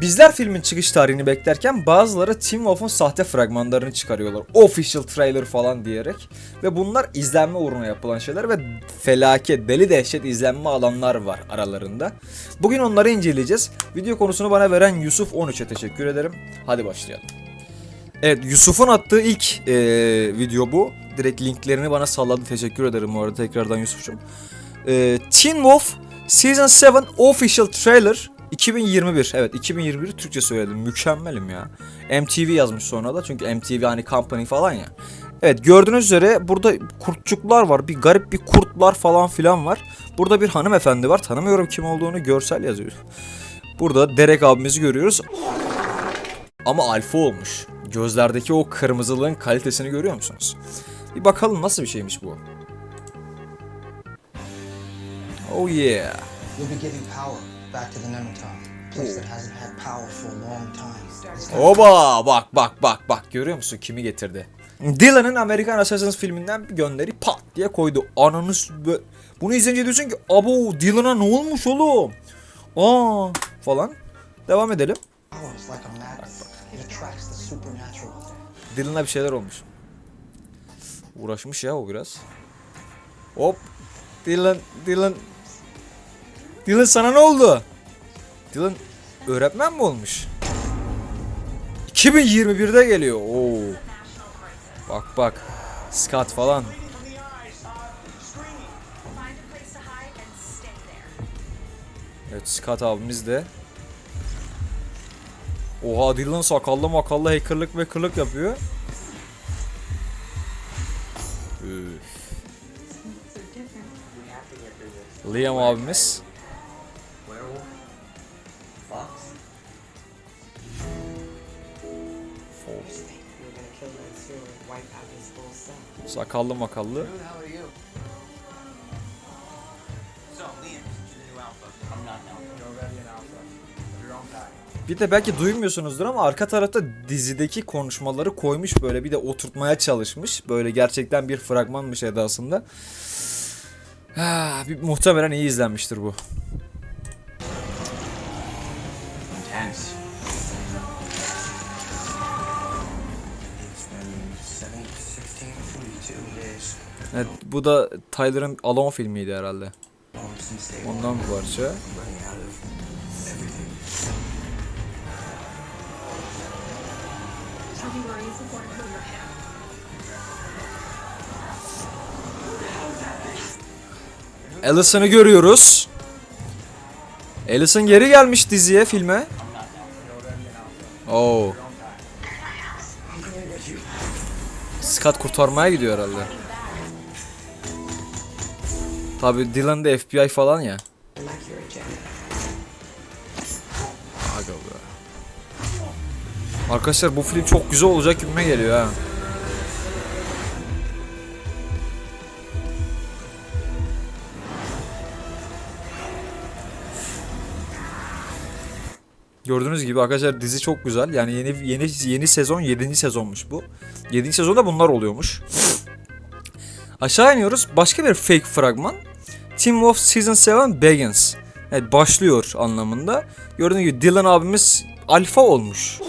Bizler filmin çıkış tarihini beklerken bazıları Team Wolf'un sahte fragmanlarını çıkarıyorlar. Official trailer falan diyerek. Ve bunlar izlenme uğruna yapılan şeyler ve felaket, deli dehşet izlenme alanlar var aralarında. Bugün onları inceleyeceğiz. Video konusunu bana veren Yusuf 13'e teşekkür ederim. Hadi başlayalım. Evet Yusuf'un attığı ilk eee, video bu. Direkt linklerini bana salladı. Teşekkür ederim bu arada tekrardan Yusuf'cum. Eee Teen Wolf Season 7 Official Trailer 2021. Evet 2021 Türkçe söyledim. Mükemmelim ya. MTV yazmış sonra da çünkü MTV hani company falan ya. Evet gördüğünüz üzere burada kurtçuklar var. Bir garip bir kurtlar falan filan var. Burada bir hanımefendi var. Tanımıyorum kim olduğunu görsel yazıyor. Burada Derek abimizi görüyoruz. Ama alfa olmuş. Gözlerdeki o kırmızılığın kalitesini görüyor musunuz? Bir bakalım nasıl bir şeymiş bu. Oh yeah. You'll be giving power back to the Nemeton, a place that hasn't had power for a long time. It's gonna Oba bak bak bak bak görüyor musun kimi getirdi? Dylan'ın American Assassins filminden bir gönderi pat diye koydu. Ananız bö- bunu izleyince diyorsun ki abo Dylan'a ne olmuş oğlum? Aa falan. Devam edelim. Dylan'a bir şeyler olmuş. Uğraşmış ya o biraz. Hop. Dylan, Dylan. Dylan sana ne oldu? Dylan öğretmen mi olmuş? 2021'de geliyor. Oo. Bak bak. Scott falan. Evet Scott abimiz de. Oha Dylan sakallı makallı hackerlık ve kırlık yapıyor. Liam abimiz. Werewolf? Fox? Set. Sakallı makallı. Bir de belki duymuyorsunuzdur ama arka tarafta dizideki konuşmaları koymuş böyle bir de oturtmaya çalışmış. Böyle gerçekten bir fragmanmış edasında. Ha, bir, muhtemelen iyi izlenmiştir bu. Intense. It's been 7, 16, 42 days. Evet, bu da Tyler'ın Alone filmiydi herhalde. Ondan bir parça. Allison'ı görüyoruz. Allison geri gelmiş diziye, filme. Oo. Scott kurtarmaya gidiyor herhalde. Tabi Dylan da FBI falan ya. Arkadaşlar bu film çok güzel olacak gibime geliyor ha. Gördüğünüz gibi arkadaşlar dizi çok güzel. Yani yeni yeni yeni sezon 7. sezonmuş bu. 7. sezonda bunlar oluyormuş. Aşağı iniyoruz. Başka bir fake fragman. Team Wolf Season 7 Begins. Evet başlıyor anlamında. Gördüğünüz gibi Dylan abimiz alfa olmuş.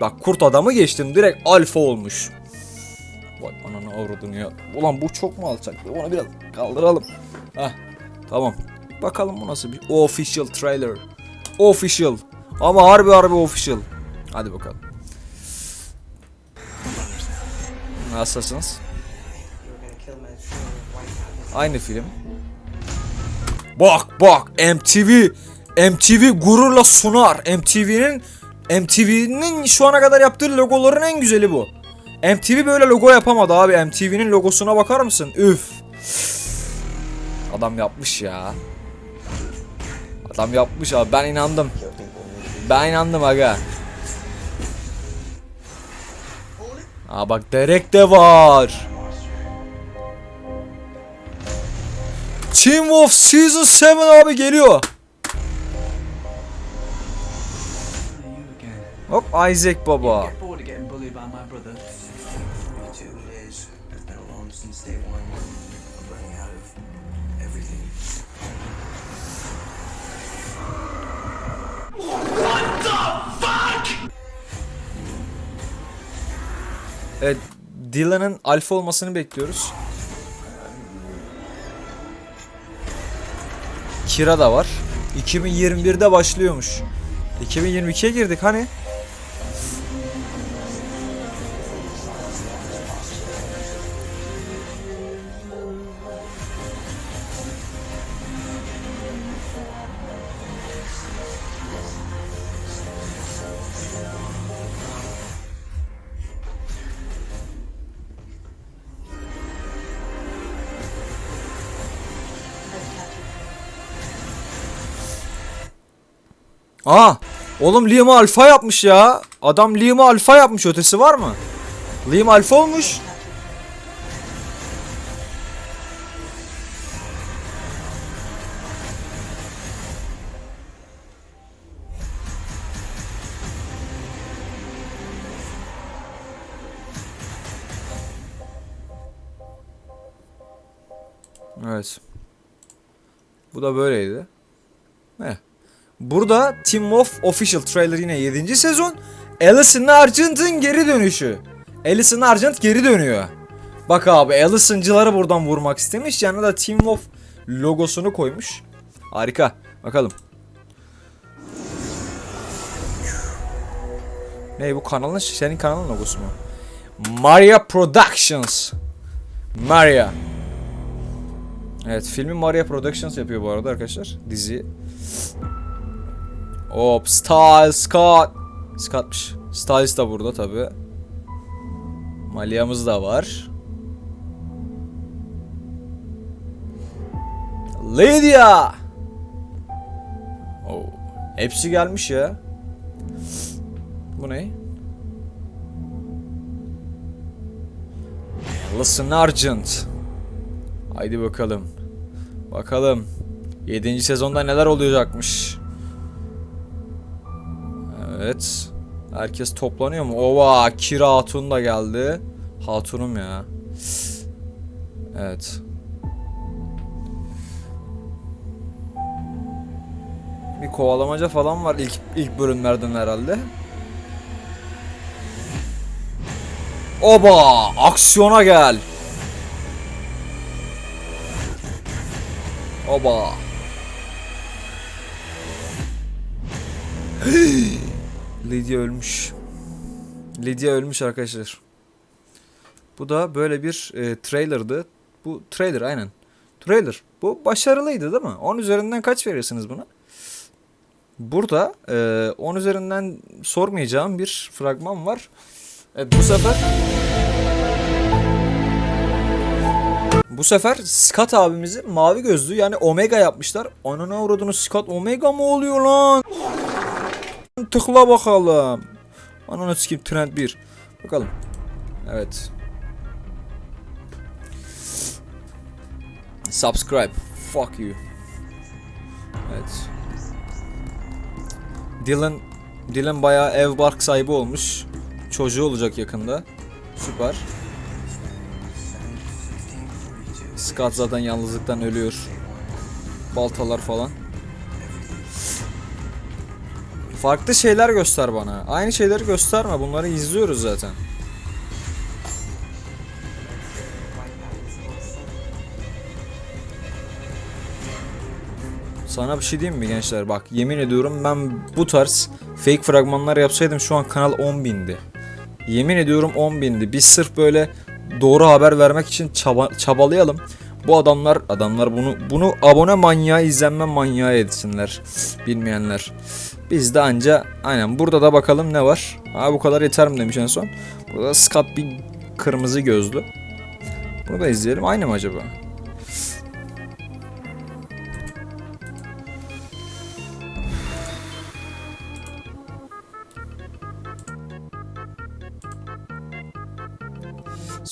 Bak kurt adamı geçtim direkt alfa olmuş. Vay ananı avradını ya. Ulan bu çok mu alçak? Onu biraz kaldıralım. Heh tamam. Bakalım bu nasıl bir official trailer. Official. Ama harbi harbi official. Hadi bakalım. Nasılsınız? Aynı film. Bak bak MTV MTV gururla sunar. MTV'nin MTV'nin şu ana kadar yaptığı logoların en güzeli bu. MTV böyle logo yapamadı abi. MTV'nin logosuna bakar mısın? Üf. Adam yapmış ya. Adam yapmış abi. Ben inandım. Ben inandım aga. Aa bak Derek de var. Team Wolf Season 7 abi geliyor. Hop Isaac baba. Evet, Dylan'ın alfa olmasını bekliyoruz. Kira da var. 2021'de başlıyormuş. 2022'ye girdik hani? Aa! Oğlum Liam'ı alfa yapmış ya. Adam Liam'ı alfa yapmış. Ötesi var mı? Liam alfa olmuş. Evet. Bu da böyleydi. Ne? Burada Team Wolf Official Trailer yine 7. sezon. Alicent Argent'ın geri dönüşü. Alicent Argent geri dönüyor. Bak abi Alicent'cıları buradan vurmak istemiş. Yanına da Team Wolf logosunu koymuş. Harika. Bakalım. Ne bu kanalın senin kanalın logosu mu? Maria Productions. Maria. Evet filmi Maria Productions yapıyor bu arada arkadaşlar. Dizi. Hop Style Scott. Scott'mış. Styles da burada tabi. Malia'mız da var. Lydia. Oh. Hepsi gelmiş ya. Bu ne? Listen Argent. Haydi bakalım. Bakalım. 7. sezonda neler olacakmış. Evet. Herkes toplanıyor mu? Ova Kira Hatun da geldi. Hatunum ya. Evet. Bir kovalamaca falan var ilk ilk bölümlerden herhalde. Oba! Aksiyona gel. Oba! Lydia ölmüş. Lydia ölmüş arkadaşlar. Bu da böyle bir e, trailer'dı. Bu trailer aynen. Trailer. Bu başarılıydı değil mi? 10 üzerinden kaç verirsiniz buna? Burada e, 10 üzerinden sormayacağım bir fragman var. Evet bu sefer Bu sefer Scott abimizi mavi gözlü yani Omega yapmışlar. Anana uğradığını Scott Omega mı oluyor lan? Tıkla bakalım. Ananı sikeyim trend 1. Bakalım. Evet. Subscribe. Fuck you. Evet. Dylan Dylan bayağı ev bark sahibi olmuş. Çocuğu olacak yakında. Süper. Scott zaten yalnızlıktan ölüyor. Baltalar falan. Farklı şeyler göster bana. Aynı şeyleri gösterme. Bunları izliyoruz zaten. Sana bir şey diyeyim mi gençler? Bak yemin ediyorum ben bu tarz fake fragmanlar yapsaydım şu an kanal 10 bindi. Yemin ediyorum 10 bindi. Biz sırf böyle doğru haber vermek için çaba, çabalayalım. Bu adamlar adamlar bunu bunu abone manyağı izlenme manyağı etsinler. Bilmeyenler. Biz de anca aynen burada da bakalım ne var. Ha bu kadar yeter mi demiş en son. Burada Scott bir kırmızı gözlü. Bunu da izleyelim. Aynı mı acaba?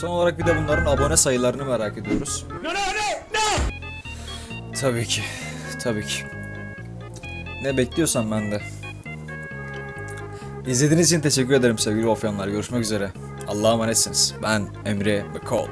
Son olarak bir de bunların abone sayılarını merak ediyoruz. Tabii ki. Tabii ki. Ne bekliyorsan ben de. İzlediğiniz için teşekkür ederim sevgili Ofyanlar. Görüşmek üzere. Allah'a emanetsiniz. Ben Emre McCall.